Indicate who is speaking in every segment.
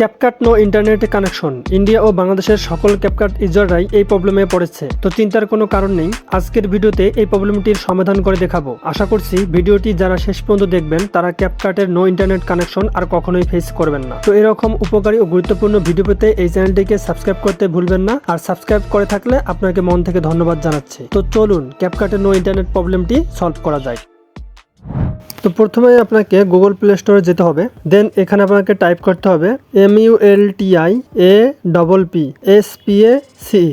Speaker 1: CapCut no internet connection. India ও বাংলাদেশের সকল CapCut ইউজাররাই এই প্রবলেমে পড়েছে। তো চিন্তার কোনো কারণ নেই, আজকের ভিডিওতে এই প্রবলেমটির সমাধান করে দেখাবো। আশা করছি ভিডিওটি যারা শেষ পর্যন্ত দেখবেন, তারা ক্যাপকাটের নো ইন্টারনেট কানেকশন আর কখনোই ফেস করবেন না। তো এরকম উপকারী ও গুরুত্বপূর্ণ ভিডিও পেতে এই চ্যানেলটিকে সাবস্ক্রাইব করতে ভুলবেন না। আর সাবস্ক্রাইব করে থাকলে আপনাকে মন থেকে ধন্যবাদ জানাচ্ছি। তো চলুন ক্যাপকাটের নো ইন্টারনেট প্রবলেমটি সলভ করা যায় তো প্রথমে আপনাকে গুগল প্লে স্টোরে যেতে হবে। দেন এখানে আপনাকে টাইপ করতে হবে M U L T I A double P S P A C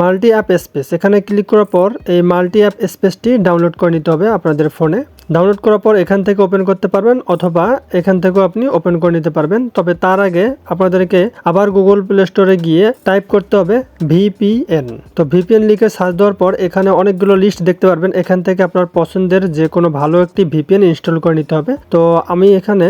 Speaker 1: multi app space এখানে ক্লিক করার পর এই মাল্টি অ্যাপ স্পেসটি ডাউনলোড করে নিতে হবে আপনাদের ফোনে ডাউনলোড করার পর এখান থেকে ওপেন করতে পারবেন অথবা এখান থেকেও আপনি ওপেন করে নিতে পারবেন। তবে তার আগে আপনাদেরকে আবার গুগল প্লে স্টোরে গিয়ে টাইপ করতে হবে ভিপিএন তো ভিপিএন লিখে সার্চ দেওয়ার পর এখানে অনেকগুলো লিস্ট দেখতে পারবেন। এখান থেকে আপনার পছন্দের যে কোনো ভালো একটি ভিপিএন ইনস্টল করে নিতে হবে। তো আমি এখানে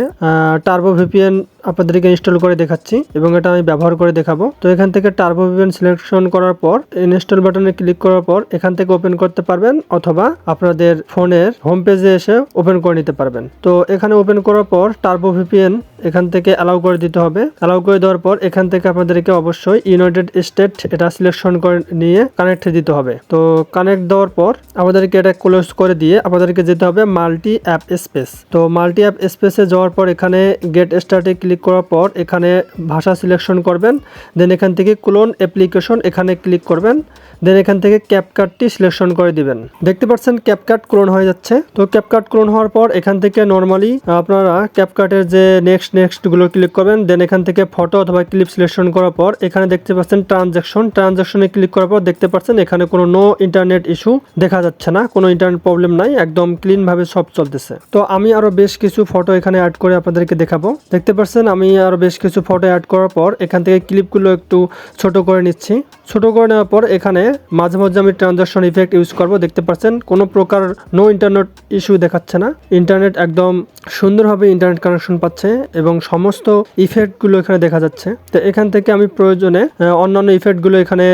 Speaker 1: টার্বো ভিপিএন আপনাদেরকে ইনস্টল করে দেখাচ্ছি এবং এটা আমি ব্যবহার করে দেখাবো। তো এখান থেকে টার্বো ভিপিএন সিলেকশন করার পর ইনস্টল বাটনে ক্লিক করার পর, এখান থেকে ওপেন করতে পারবেন অথবা আপনাদের ফোনের হোম পেজে এসে ওপেন করে নিতে পারবেন। তো এখানে ওপেন করার পর টার্বো ভিপিএন এখান থেকে অ্যালাউ করে দিতে হবে। অ্যালাউ করে দেওয়ার পর এখান থেকে আপনাদেরকে অবশ্যই ইউনাইটেড স্টেট এটা সিলেকশন করে নিয়ে কানেক্ট দিতে হবে। তো কানেক্ট দেওয়ার পর আমাদেরকে এটা ক্লোজ করে দিয়ে আমাদেরকে যেতে হবে মাল্টি অ্যাপ স্পেস তো মাল্টি অ্যাপ স্পেসে যাওয়ার পর এখানে গেট স্টার্টে ক্লিক করার পর এখানে ভাষা সিলেকশন করবেন। দেন এখান থেকে ক্লোন অ্যাপ্লিকেশন এখানে ক্লিক করবেন। দেন এখান থেকে ক্যাপকাটটি সিলেকশন করে দিবেন। দেখতে পাচ্ছেন ক্যাপকাট ক্লোন হয়ে যাচ্ছে। তো ক্যাপকাট ক্লোন হওয়ার পর এখান থেকে নর্মালি আপনারা ক্যাপকাটের যে নেক্সট নেক্সটগুলো ক্লিক করবেন দেন এখান থেকে ফটো অথবা ক্লিপ সিলেকশন করার পর এখানে দেখতে পাচ্ছেন ট্রানজাকশন ট্রানজাকশনে ক্লিক করার পর দেখতে পাচ্ছেন এখানে কোনো নো ইন্টারনেট ইস্যু দেখা যাচ্ছে না, কোনো ইন্টারনেট প্রবলেম নাই, একদম ক্লিন ভাবে সব চলতেছে। তো আমি আরও বেশ কিছু ফটো এখানে অ্যাড করে আপনাদেরকে দেখাবো। দেখতে পাচ্ছেন আমি আরও বেশ কিছু ফটো অ্যাড করার পর এখান থেকে ক্লিপগুলো একটু ছোট করে নিচ্ছি। ছোট করে নেওয়ার পর এখানে মাঝে মাঝে আমি ট্রানজাকশন ইফেক্ট ইউজ করব। দেখতে পাচ্ছেন কোনো প্রকার নো ইন্টারনেট ইস্যু দেখাচ্ছে না। ইন্টারনেট একদম সুন্দরভাবে ইন্টারনেট কানেকশন পাচ্ছে। এবং সমস্ত ইফেক্টগুলো এখানে দেখা যাচ্ছে। তো এখান থেকে আমি প্রয়োজনে অন্যান্য ইফেক্টগুলো এখানে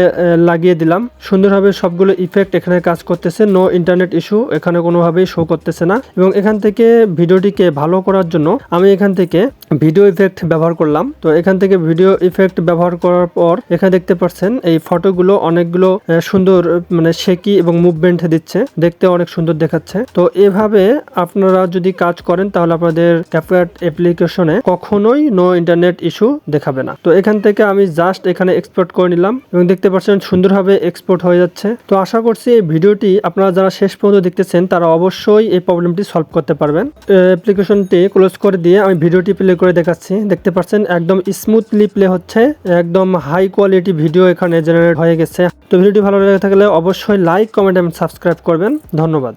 Speaker 1: লাগিয়ে দিলাম। সুন্দরভাবে সবগুলো ইফেক্ট এখানে কাজ করতেছে। নো ইন্টারনেট ইস্যু এখানে কোনোভাবেই শো করতেছে না। এবং এখান থেকে ভিডিওটিকে ভালো করার জন্য আমি এখান থেকে ভিডিও ইফেক্ট ব্যবহার করলাম। তো এখান থেকে ভিডিও ইফেক্ট ব্যবহার করার পর এখানে দেখতে পাচ্ছেন, এই ফটোগুলো অনেকগুলো সুন্দর মানে শেকি এবং মুভমেন্ট দিচ্ছে। দেখতে অনেক সুন্দর দেখাচ্ছে। তো এভাবে আপনারা যদি কাজ করেন, তাহলে আপনাদের ক্যাপকাট অ্যাপ্লিকেশনে কখনোই নো ইন্টারনেট ইস্যু দেখাবে না। তো এখান থেকে আমি জাস্ট এখানে এক্সপোর্ট করে নিলাম এবং দেখতে পাচ্ছেন সুন্দরভাবে এক্সপোর্ট হয়ে যাচ্ছে। তো আশা করছি এই ভিডিওটি আপনারা যারা শেষ পর্যন্ত দেখতেছেন, তারা অবশ্যই এই প্রবলেমটি সলভ করতে পারবেন। অ্যাপ্লিকেশনটি ক্লোজ করে দিয়ে আমি ভিডিওটি প্লে করে দেখাচ্ছি। দেখতে পাচ্ছেন একদম স্মুথলি প্লে হচ্ছে। একদম হাই কোয়ালিটি ভিডিও এখানে জেনারেট হয়ে গেছে। তো ভিডিওটি ভালো লেগে থাকলে অবশ্যই লাইক কমেন্ট এবং সাবস্ক্রাইব করবেন। ধন্যবাদ।